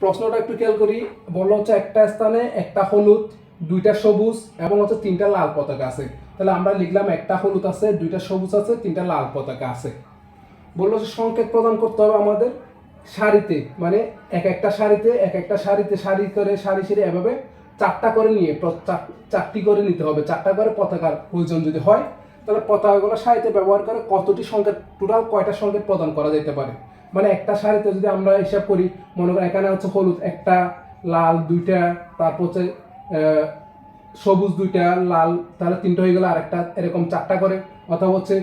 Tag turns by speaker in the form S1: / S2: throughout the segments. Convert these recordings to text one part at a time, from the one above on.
S1: প্রশ্নটা একটু খেয়াল করি। বলল হচ্ছে একটা স্থানে একটা হলুদ, দুইটা সবুজ এবং হচ্ছে তিনটা লাল পতাকা আছে। তাহলে আমরা লিখলাম একটা হলুদ আছে, দুইটা সবুজ আছে, তিনটা লাল পতাকা আছে। বলল সংকেত প্রদান করতে হবে আমাদের সারিতে মানে এক একটা সারিতে, এক একটা সারিতে সারি করে, সারি সারি এভাবে চারটা করে নিয়ে চারটি করে নিতে হবে। চারটা করে পতাকার প্রয়োজন যদি হয়, তাহলে পতাকাগুলো সারিতে ব্যবহার করে কতটি সংকেত টোটাল কয়টা সংকেত প্রদান করা যেতে পারে? মানে একটা শাড়িতে যদি আমরা হিসাব করি, মনে করি এখানে হচ্ছে হলুদ, একটা লাল দুইটা, তারপর হচ্ছে সবুজ দুইটা, লাল, তাহলে তিনটা হয়ে গেল আরেকটা এরকম চারটা করে। অথবা হচ্ছে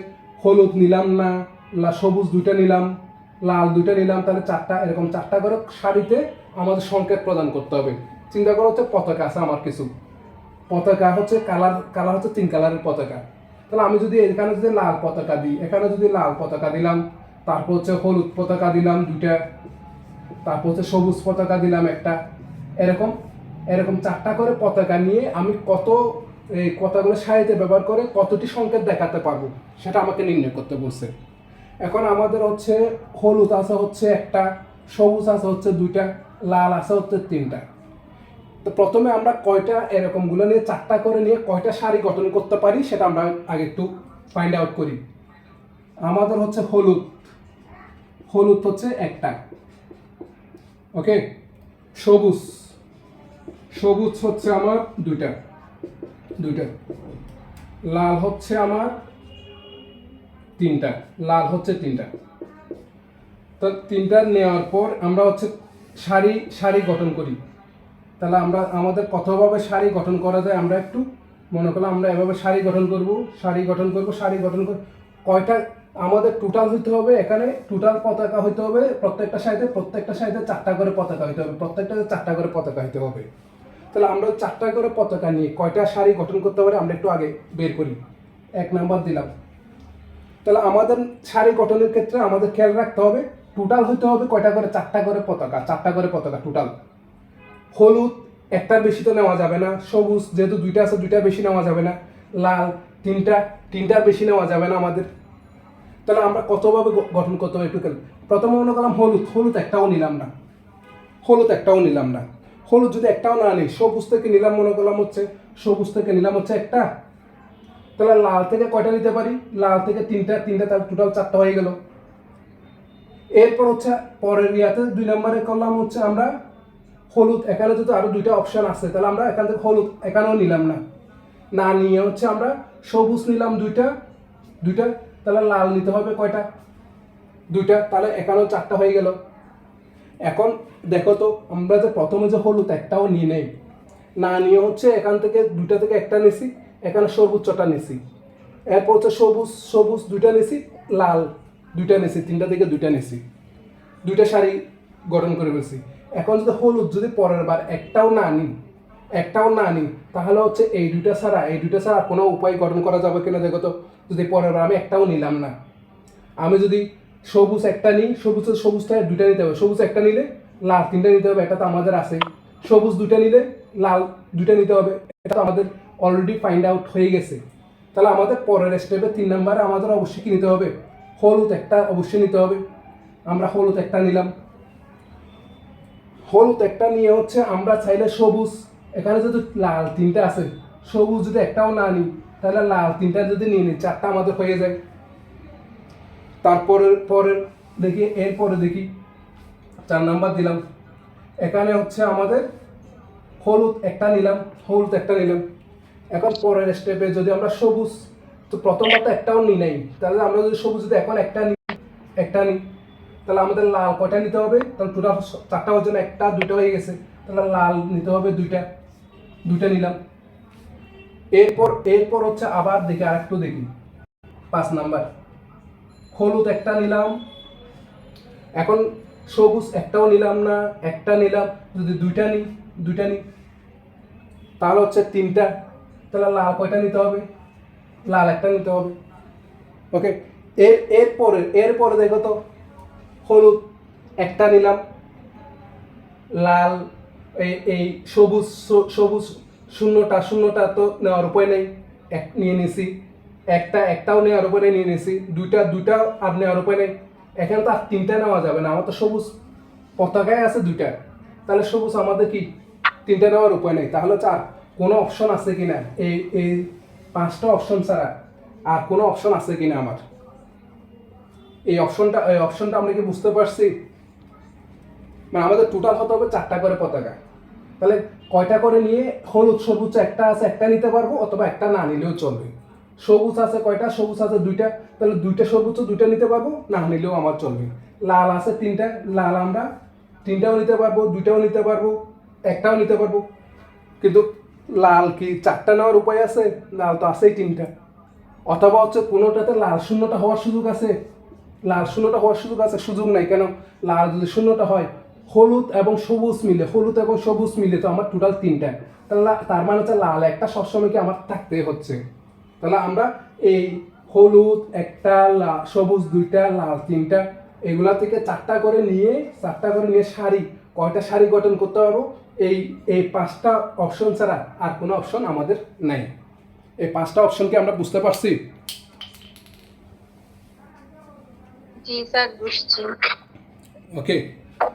S1: হলুদ নিলাম না সবুজ দুইটা নিলাম, লাল দুইটা নিলাম, তাহলে চারটা, এরকম চারটা করে শাড়িতে আমাদের সংকেত প্রদান করতে হবে। চিন্তা করো হচ্ছে পতাকা আছে আমার কিছু। পতাকা হচ্ছে কালার কালার হচ্ছে তিন কালারের পতাকা। তাহলে আমি যদি এখানে যদি লাল পতাকা দিই, এখানে যদি লাল পতাকা দিলাম তারপর হচ্ছে হলুদ পতাকা দিলাম দুইটা, তারপর হচ্ছে সবুজ পতাকা দিলাম একটা। এরকম এরকম চারটা করে পতাকা নিয়ে আমি কত এই কথাগুলো সারিতে ব্যবহার করে কতটি সংকেত দেখাতে পারব, সেটা আমাকে নির্ণয় করতে বলছে। এখন আমাদের হচ্ছে হলুদ আছে হচ্ছে একটা, সবুজ আছে হচ্ছে দুইটা, লাল আছে হচ্ছে তিনটা। তো প্রথমে আমরা কয়টা এরকমগুলো নিয়ে, চারটা করে নিয়ে কয়টা শাড়ি গঠন করতে পারি, সেটা আমরা আগে একটু ফাইন্ড আউট করি। আমাদের হচ্ছে হলুদ হলুদ হচ্ছে একটা। ওকে? সবুজ। সবুজ হচ্ছে আমার দুইটা। দুইটা। লাল হচ্ছে আমার তিনটা। লাল হচ্ছে তিনটা। তো তিনটা নেওয়ার পর আমরা হচ্ছে শাড়ি শাড়ি গঠন করি। তাহলে আমরা, আমাদের কতভাবে শাড়ি গঠন করা যায় আমরা একটু মনে করলাম, আমরা এভাবে শাড়ি গঠন করব শাড়ি গঠন করব শাড়ি গঠন করব কয়টা আমাদের টোটাল হইতে হবে এখানে টোটাল পতাকা হইতে হবে প্রত্যেকটা সাইডে প্রত্যেকটা সাইডে চারটা করে পতাকা হইতে হবে, প্রত্যেকটা চারটা করে পতাকা হইতে হবে। তাহলে আমরা চারটা করে পতাকা নিয়ে কয়টা শাড়ি গঠন করতে পারি আমরা একটু আগে বের করি। এক নাম্বার দিলাম। তাহলে আমাদের শাড়ি গঠনের ক্ষেত্রে আমাদের খেয়াল রাখতে হবে টোটাল হইতে হবে কয়টা করে? চারটা করে পতাকা, চারটা করে পতাকা টোটাল হলুদ একটার বেশি তো নেওয়া যাবে না, সবুজ যেহেতু দুইটা আছে দুইটা বেশি নেওয়া যাবে না, লাল তিনটা, তিনটার বেশি নেওয়া যাবে না আমাদের। তাহলে আমরা কতভাবে গঠন করতে হবে একটু প্রথমে মনে করলাম হলুদ হলুদ একটাও নিলাম না। হলুদ একটাও নিলাম না। হলুদ যদি একটাও না নিই, সবুজ থেকে নিলাম মনে করলাম হচ্ছে, সবুজ থেকে নিলাম হচ্ছে একটা। তাহলে লাল থেকে কয়টা নিতে পারি? লাল থেকে তিনটা তিনটা তার টোটাল চারটা হয়ে গেল। এরপর হচ্ছে পরের ইয়াতে দুই নম্বরে করলাম হচ্ছে আমরা হলুদ, এখানে যদি আরও দুইটা অপশন আছে, তাহলে আমরা এখান থেকে হলুদ এখানেও নিলাম না। না নিয়ে হচ্ছে আমরা সবুজ নিলাম দুইটা দুইটা তাহলে লাল নিতে হবে কয়টা? দুইটা, তাহলে এখানেও চারটা হয়ে গেল। এখন দেখো তো, আমরা যে প্রথমে যে হলুদ একটাও নিয়ে নেই। না নিয়ে হচ্ছে এখান থেকে দুইটা থেকে একটা নিছি, এখানে সবুজ ছটা নিছি। এরপর হচ্ছে সবুজ সবুজ দুইটা নিছি, লাল দুইটা নিছি, তিনটা থেকে দুইটা নিছি। দুইটা শাড়ি গঠন করে ফেলছি। এখন যদি হলুদ যদি পরের বার একটাও না নিই, একটাও না নিই, তাহলে হচ্ছে এই দুইটা ছাড়া, এই দুইটা ছাড়া কোনো উপায় গঠন করা যাবে কিনা দেখো তো। যদি পরের বার আমি একটাও নিলাম না। আমি যদি সবুজ একটা নিই, সবুজ সবুজটা দুইটা নিতে হবে। সবুজ একটা নিলে লাল তিনটা নিতে হবে, এটা তো আমাদের আছে। সবুজ দুইটা নিলে লাল দুইটা নিতে হবে, এটা তো আমাদের অলরেডি ফাইন্ড আউট হয়ে গেছে। তাহলে আমাদের পরের স্টেপে তিন নম্বরে আমাদের অবশ্যই কি নিতে হবে? হলুদ একটা অবশ্যই নিতে হবে। আমরা হলুদ একটা নিলাম। হলুদ একটা নিয়ে হচ্ছে আমরা চাইলে সবুজ, এখানে যদি লাল তিনটা আছে, সবুজ যদি একটাও না নিই তাহলে লাল তিনটা যদি নিয়ে নিই, চারটা আমাদের হয়ে যায়। তারপরে পরের দেখি, এরপরে দেখি, চার নাম্বার দিলাম। এখানে হচ্ছে আমাদের হলুদ একটা নিলাম, হলুদ একটা নিলাম। এখন পরের স্টেপে যদি আমরা সবুজ, তো প্রথমবার তো একটাও নিই নাই। তাহলে আমরা যদি সবুজ যদি এখন একটা নিই একটা নিই, তাহলে আমাদের লাল কয়টা নিতে হবে? তাহলে টোটাল চারটা ওর জন্য একটা দুটো হয়ে গেছে। তাহলে লাল নিতে হবে দুইটা দুইটা নিলাম। এরপর এরপর হচ্ছে আবার দেখি আর একটু দেখি। পাঁচ নাম্বার। হলুদ একটা নিলাম। এখন সবুজ একটাও নিলাম না, একটা নিলাম, যদি দুইটা নিই দুইটা নিই তাহলে হচ্ছে তিনটা। তাহলে লাল কয়টা নিতে হবে? লাল একটা নিতে হবে। ওকে এর, এরপরে এরপরে দেখো তো, হলুদ একটা নিলাম, লাল, এই এই সবুজ সবুজ শূন্যটা শূন্যটা তো নেওয়ার উপায় নেই। এক নিয়ে নিছি। একটা, একটাও নেওয়ার উপরে নিয়ে নিছি। দুইটা দুইটা আর নেওয়ার উপায় নেই। এখানে তো আর তিনটা নেওয়া যাবে না। আমার তো সবুজ পতাকায় আছে দুইটা। তাহলে সবুজ আমাদের কি? তিনটা নেওয়ার উপায় নেই। তাহলে চার কোনো অপশন আছে কি না এই এই পাঁচটা অপশন ছাড়া আর কোনো অপশন আছে কি না আমার? এই অপশনটা এই অপশনটা আমরা কি বুঝতে পারছি? মানে আমাদের টোটাল হতে হবে? চারটা করে পতাকা। তাহলে কয়টা করে নিয়ে হলুদ, সবুজ একটা আছে, একটা নিতে পারব অথবা একটা না নিলেও চলবে। সবুজ আছে কয়টা? সবুজ আছে দুইটা। তাহলে দুইটা সবুজ দুইটা নিতে পারব, না নিলেও আমার চলবে। লাল আছে তিনটা, লাল আমরা তিনটাও নিতে পারব, দুইটাও নিতে পারব, একটাও নিতে পারব। কিন্তু লাল কি চারটা নেওয়ার উপায় আছে? লাল তো আছেই তিনটা। অথবা হচ্ছে কোনোটাতে লাল শূন্যটা হওয়ার সুযোগ আছে? লাল শূন্যটা হওয়ার সুযোগ আছে, সুযোগ নাই কেন? লাল যদি শূন্যটা হয় হলুদ এবং সবুজ মিলে হলুদ এবং সবুজ মিলে তো আমার টোটাল তিনটা। তাহলে তার মানে হচ্ছে লাল একটা সবসময় কি আমার থাকতে হচ্ছে। তাহলে আমরা এই হলুদ একটা সবুজ দুইটা লাল তিনটা এগুলা থেকে চারটা করে নিয়ে চারটা করে নিয়ে শাড়ি কয়টা শাড়ি গঠন করতে পারব? এই এই পাঁচটা অপশন ছাড়া আর কোনো অপশন আমাদের নাই। এই পাঁচটা অপশনকে আমরা বুঝতে পারছি? ওকে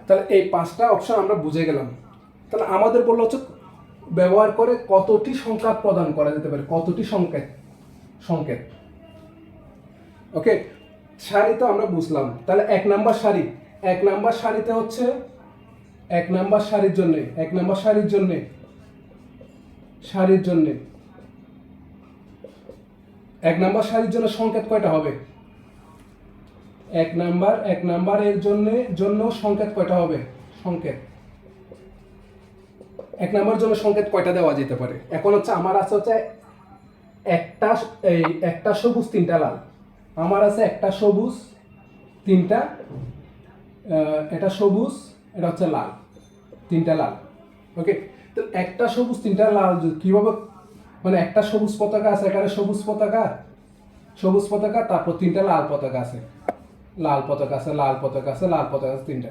S1: তাহলে এই পাঁচটা অপশন আমরা বুঝে গেলাম। তাহলে আমাদের বলল হচ্ছে ব্যবহার করে কতটি সংখ্যা প্রদান করা যেতে পারে? কতটি সংকেত? সংকেত। ওকে শাড়ি তো আমরা বুঝলাম। তাহলে এক নাম্বার শাড়ি এক নাম্বার শাড়িতে হচ্ছে এক নাম্বার শাড়ির জন্য, এক নাম্বার শাড়ির জন্য শাড়ির জন্য। এক নাম্বার শাড়ির জন্য সংকেত কয়টা হবে? এক নাম্বার, এক নাম্বারের জন্য জন্য সংকেত কয়টা হবে? সংকেত। এক নাম্বার জন্য সংকেত কয়টা দেওয়া যেতে পারে? এখন হচ্ছে আমার আছে হচ্ছে একটা, এই একটা সবুজ, তিনটা লাল। আমার আছে একটা সবুজ, তিনটা এটা সবুজ, এটা হচ্ছে লাল, তিনটা লাল। ওকে তো একটা সবুজ, তিনটা লাল কীভাবে মানে একটা সবুজ পতাকা আছে এখানে সবুজ পতাকা? সবুজ পতাকা, তারপর তিনটা লাল পতাকা আছে। লাল পতাকা আছে, লাল পতাকা আছে, লাল পতাকা আছে, তিনটা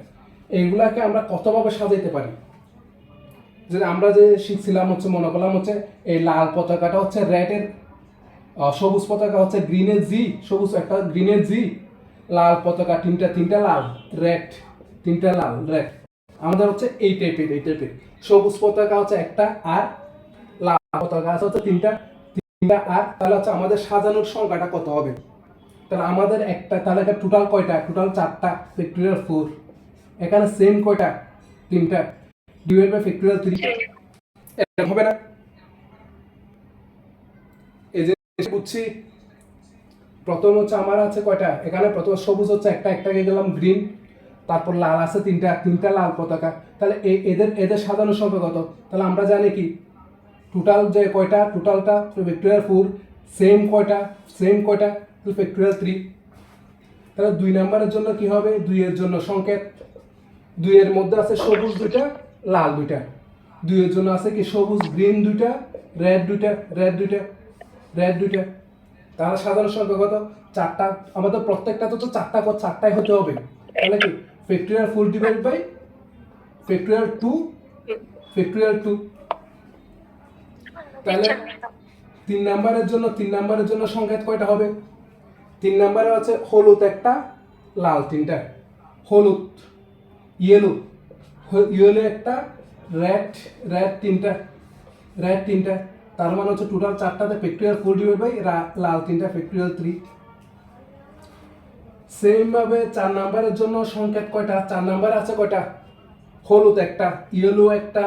S1: এইগুলাকে আমরা কতভাবে সাজাইতে পারি? যে আমরা যে শিখছিলাম হচ্ছে, মনে করলাম হচ্ছে, এই লাল পতাকাটা হচ্ছে রেডের সবুজ পতাকা হচ্ছে গ্রিনের জি সবুজ একটা গ্রিনের জি লাল পতাকা তিনটা তিনটা লাল রেড তিনটা লাল রেড আমাদের হচ্ছে এই টাইপের এই টাইপের সবুজ পতাকা হচ্ছে একটা আর লাল পতাকা আছে হচ্ছে তিনটা তিনটা আর। তাহলে হচ্ছে আমাদের সাজানোর সংখ্যাটা কত হবে? তাহলে আমাদের একটা, তাহলে টোটাল কয়টা? টোটাল চারটা ফ্যাক্টরিয়াল ফোর এখানে সেম কয়টা? তিনটা। ডিভাইড বাই ফ্যাক্টরিয়াল থ্রি এরকম হবে না? এই যে বুঝছি প্রথম হচ্ছে আমার আছে কয়টা? এখানে প্রথম সবুজ হচ্ছে একটা একটাকে গেলাম গ্রিন তারপর লাল আছে তিনটা তিনটা লাল পতাকা। তাহলে এদের এদের সাধারণ সংখ্যা কত? তাহলে আমরা জানি কি? টোটাল যে কয়টা? টোটালটা ফ্যাক্টরিয়াল ফোর সেম কয়টা? সেম কয়টা? ফ্যাক্টরিয়াল থ্রি তাহলে দুই নাম্বারের জন্য কি হবে? দুইয়ের জন্য সংকেত। দুইয়ের মধ্যে আছে সবুজ দুইটা, লাল দুইটা। দুইয়ের জন্য আছে কি সবুজ গ্রিন দুইটা রেড দুইটা রেড দুইটা রেড দুইটা। তাহলে সাধারণ সংখ্যা কত? চারটা। আমাদের প্রত্যেকটা তো তো চারটা কত চারটাই হতে হবে। তাহলে কি? Factorial full divide by factorial two factorial two তাহলে তিন নাম্বারের জন্য, তিন নাম্বারের জন্য সংকেত কয়টা হবে? তিন নাম্বারে আছে হলুদ একটা, লাল তিনটা। হলুদ ইয়েলো ইয়েলো একটা রেড রেড তিনটা রেড তিনটা। তার মানে হচ্ছে টোটাল চারটাতে ফ্যাক্টরিয়াল ফোর ডিভাইড বাই লাল তিনটা ফ্যাক্টরিয়াল থ্রি সেম ভাবে চার নাম্বারের জন্য সংকেত কয়টা? চার নাম্বার আছে কয়টা? হলুদ একটা ইয়েলো একটা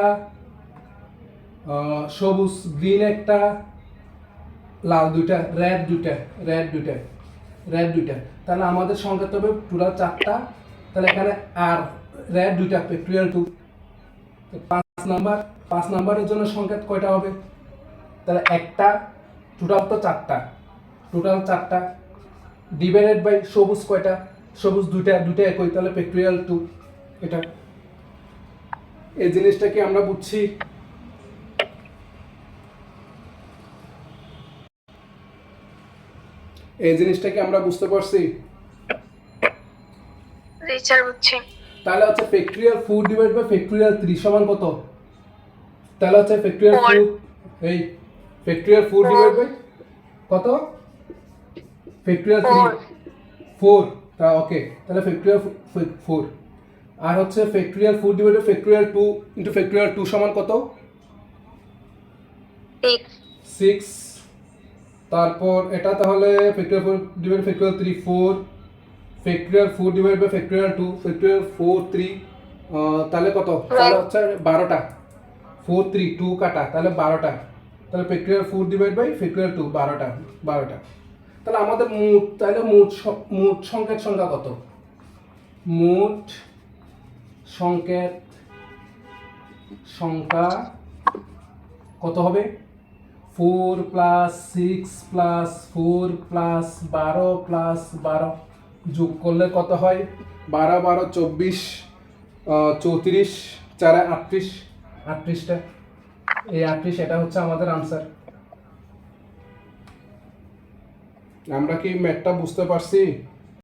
S1: সবুজ গ্রিন একটা, লাল দুইটা রেড দুইটা রেড দুইটা। রেড দুইটা। তাহলে আমাদের সংকেত হবে টোটাল চারটা। তাহলে এখানে আর রেড দুইটা ফ্যাক্টরিয়াল টু পাঁচ নাম্বার, পাঁচ নাম্বারের জন্য সংকেত কয়টা হবে? তাহলে একটা টোটাল তো চারটা। টোটাল চারটা। ডিভাইডেড বাই সবুজ কয়টা? সবুজ দুইটা দুইটা একই, তাহলে ফ্যাক্টরিয়াল টু এটা। এই জিনিসটা কি আমরা বুঝছি? এই জিনিসটা কি আমরা বুঝতে পারছি?
S2: জি স্যার বুঝছি।
S1: তাহলে হচ্ছে factorial food divide by factorial three সমান কত? তাহলে হচ্ছে ফ্যাক্টরিয়াল. ফুড এই ফ্যাক্টরিয়াল ফুড ডিভাইড বাই কত? Factorial three. ফোর তা ওকে তাহলে ফ্যাক্টরিয়াল ফোর আর হচ্ছে factorial four divided factorial two into factorial two সমান কত?
S2: সিক্স
S1: তারপর এটা তাহলে factorial four divide factorial three four factorial four divide by factorial two factorial four three তাহলে কত? তাহলে হচ্ছে বারোটা। ফোর থ্রি টু কাটা তাহলে বারোটা। তাহলে factorial four divide by factorial two বারোটা বারোটা। তাহলে আমাদের মোট তাহলে মোট মোট সংকেত সংখ্যা কত? মোট সংকেত সংখ্যা কত হবে? Four plus six plus four plus বারো প্লাস বারো যোগ করলে কত হয়? বারো বারো, চব্বিশ চৌত্রিশ, চারে আটত্রিশ। আটত্রিশটা। এই আটত্রিশ, এটা হচ্ছে আমাদের আনসার আমরা কি ম্যাথটা বুঝতে পারছি?